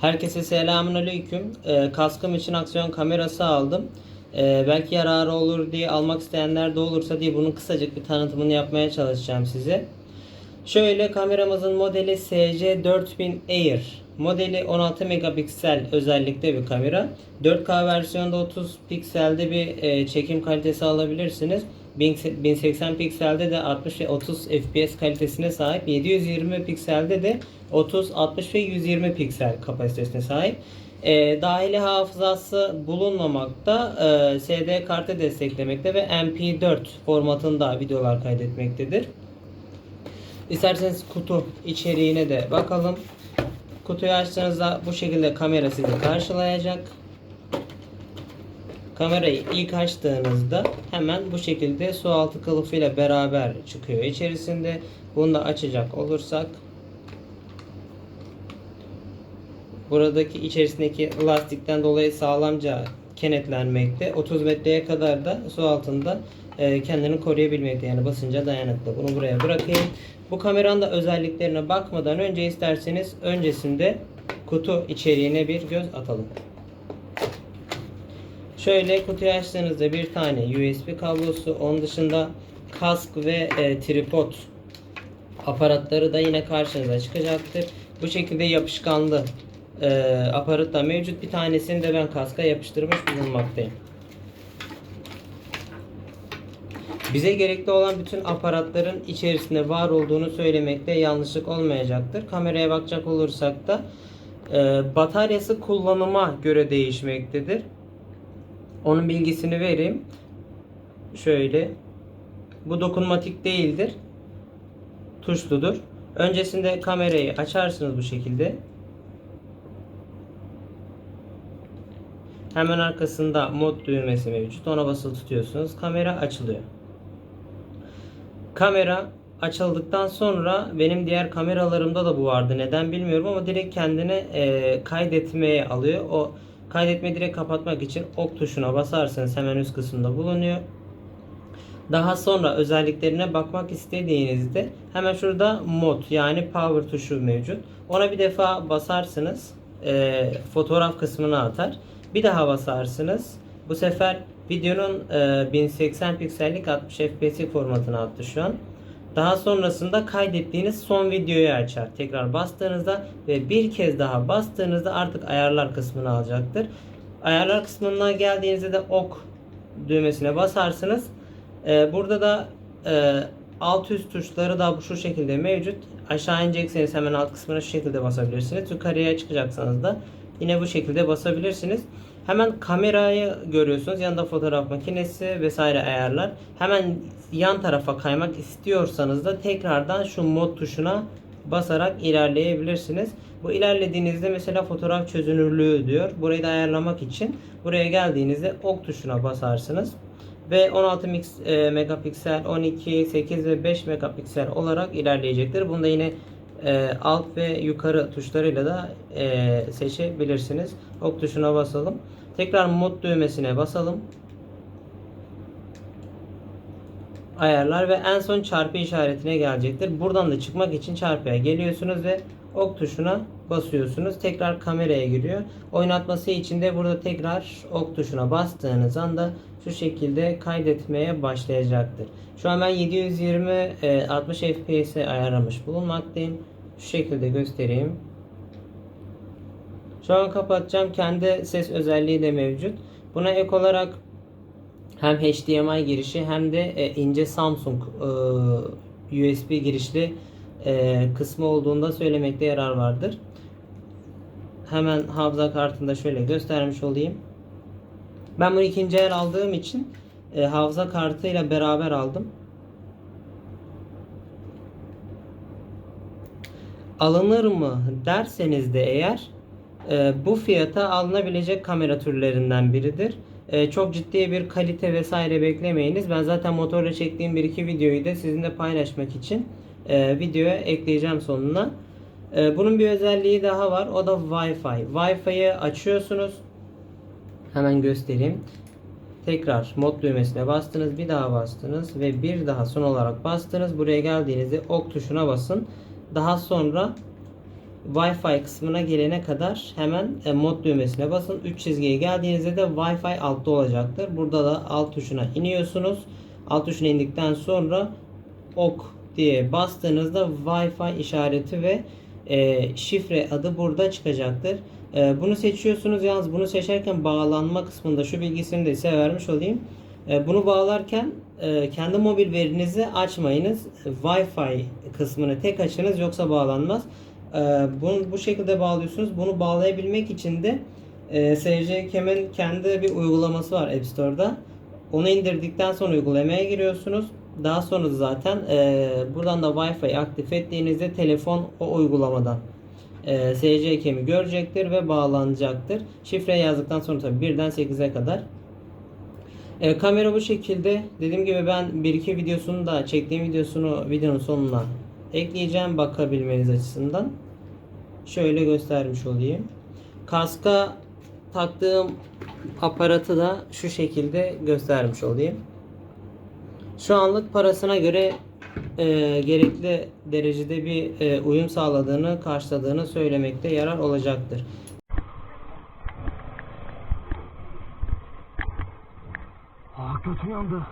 Herkese selamünaleyküm. Ee, kaskım için aksiyon kamerası aldım. Ee, belki yararı olur diye almak isteyenler de olursa diye bunun kısacık bir tanıtımını yapmaya çalışacağım size. Şöyle kameramızın modeli SC4000 Air. Modeli 16 megapiksel özellikte bir kamera. 4K versiyonda 30 pikselde bir e, çekim kalitesi alabilirsiniz. 1080 pikselde de 60 ve 30 FPS kalitesine sahip. 720 pikselde de 30, 60 ve 120 piksel kapasitesine sahip. E, dahili hafızası bulunmamakta. E, SD kartı desteklemekte ve MP4 formatında videolar kaydetmektedir. İsterseniz kutu içeriğine de bakalım. Kutuyu açtığınızda bu şekilde kamera sizi karşılayacak. Kamerayı ilk açtığınızda hemen bu şekilde su altı kılıfıyla beraber çıkıyor içerisinde. Bunu da açacak olursak buradaki içerisindeki lastikten dolayı sağlamca kenetlenmekte. 30 metreye kadar da su altında e, kendini koruyabilmekte yani basınca dayanıklı. Bunu buraya bırakayım. Bu kameranın da özelliklerine bakmadan önce isterseniz öncesinde kutu içeriğine bir göz atalım. Şöyle kutuyu açtığınızda bir tane USB kablosu, onun dışında kask ve e, tripod aparatları da yine karşınıza çıkacaktır. Bu şekilde yapışkanlı e, aparat da mevcut. Bir tanesini de ben kaska yapıştırmış bulunmaktayım. Bize gerekli olan bütün aparatların içerisinde var olduğunu söylemekte yanlışlık olmayacaktır. Kameraya bakacak olursak da e, bataryası kullanıma göre değişmektedir. Onun bilgisini vereyim. Şöyle. Bu dokunmatik değildir. Tuşludur. Öncesinde kamerayı açarsınız bu şekilde. Hemen arkasında mod düğmesi mevcut. Ona basılı tutuyorsunuz. Kamera açılıyor. Kamera açıldıktan sonra benim diğer kameralarımda da bu vardı. Neden bilmiyorum ama direkt kendine e, kaydetmeye alıyor. O kaydetme direkt kapatmak için ok tuşuna basarsanız hemen üst kısımda bulunuyor. Daha sonra özelliklerine bakmak istediğinizde hemen şurada mod yani power tuşu mevcut. Ona bir defa basarsınız e, fotoğraf kısmına atar. Bir daha basarsınız. Bu sefer videonun e, 1080 piksellik 60 fps formatına attı şu an. Daha sonrasında kaydettiğiniz son videoyu açar. Tekrar bastığınızda ve bir kez daha bastığınızda artık ayarlar kısmını alacaktır. Ayarlar kısmına geldiğinizde de ok düğmesine basarsınız. Ee, burada da e, alt üst tuşları da şu şekilde mevcut. Aşağı inecekseniz hemen alt kısmına şu şekilde basabilirsiniz. Yukarıya çıkacaksanız da yine bu şekilde basabilirsiniz. Hemen kamerayı görüyorsunuz. Yanında fotoğraf makinesi vesaire ayarlar. Hemen yan tarafa kaymak istiyorsanız da tekrardan şu mod tuşuna basarak ilerleyebilirsiniz. Bu ilerlediğinizde mesela fotoğraf çözünürlüğü diyor. Burayı da ayarlamak için buraya geldiğinizde ok tuşuna basarsınız. Ve 16 mix, e, megapiksel, 12, 8 ve 5 megapiksel olarak ilerleyecektir. Bunda yine e, alt ve yukarı tuşlarıyla da e, seçebilirsiniz. Ok tuşuna basalım. Tekrar mod düğmesine basalım. Ayarlar ve en son çarpı işaretine gelecektir. Buradan da çıkmak için çarpıya geliyorsunuz ve ok tuşuna basıyorsunuz. Tekrar kameraya giriyor. Oynatması için de burada tekrar ok tuşuna bastığınız anda şu şekilde kaydetmeye başlayacaktır. Şu an ben 720 e, 60 FPS'e ayarlamış bulunmaktayım. Şu şekilde göstereyim. Şu an kapatacağım. Kendi ses özelliği de mevcut. Buna ek olarak hem HDMI girişi hem de e, ince Samsung e, USB girişli e, kısmı olduğunda söylemekte yarar vardır. Hemen hafıza kartında şöyle göstermiş olayım. Ben bunu ikinci el aldığım için e, hafıza kartıyla beraber aldım. Alınır mı derseniz de eğer e, bu fiyata alınabilecek kamera türlerinden biridir. E, çok ciddi bir kalite vesaire beklemeyiniz. Ben zaten motorla çektiğim bir iki videoyu da sizinle paylaşmak için e, videoya ekleyeceğim sonuna. E, bunun bir özelliği daha var. O da Wi-Fi. Wi-Fi'yi açıyorsunuz. Hemen göstereyim. Tekrar mod düğmesine bastınız. Bir daha bastınız. Ve bir daha son olarak bastınız. Buraya geldiğinizde ok tuşuna basın. Daha sonra Wi-Fi kısmına gelene kadar hemen e, mod düğmesine basın. 3 çizgiye geldiğinizde de Wi-Fi altta olacaktır. Burada da alt tuşuna iniyorsunuz. Alt tuşuna indikten sonra ok diye bastığınızda Wi-Fi işareti ve e, şifre adı burada çıkacaktır. E, bunu seçiyorsunuz. Yalnız bunu seçerken bağlanma kısmında şu bilgisini de size vermiş olayım. E, bunu bağlarken e, kendi mobil verinizi açmayınız. Wi-Fi kısmını tek açınız yoksa bağlanmaz. E, bunu bu şekilde bağlıyorsunuz. Bunu bağlayabilmek için de e, SC kendi bir uygulaması var App Store'da. Onu indirdikten sonra uygulamaya giriyorsunuz. Daha sonra zaten e, buradan da Wi-Fi aktif ettiğinizde telefon o uygulamadan e, SC Kem'i görecektir ve bağlanacaktır. Şifre yazdıktan sonra tabii 1'den 8'e kadar. E, kamera bu şekilde. Dediğim gibi ben bir iki videosunu da çektiğim videosunu videonun sonuna ekleyeceğim bakabilmeniz açısından. Şöyle göstermiş olayım. Kaska taktığım aparatı da şu şekilde göstermiş olayım. Şu anlık parasına göre e, gerekli derecede bir e, uyum sağladığını, karşıladığını söylemekte yarar olacaktır. Aa götüm yandı.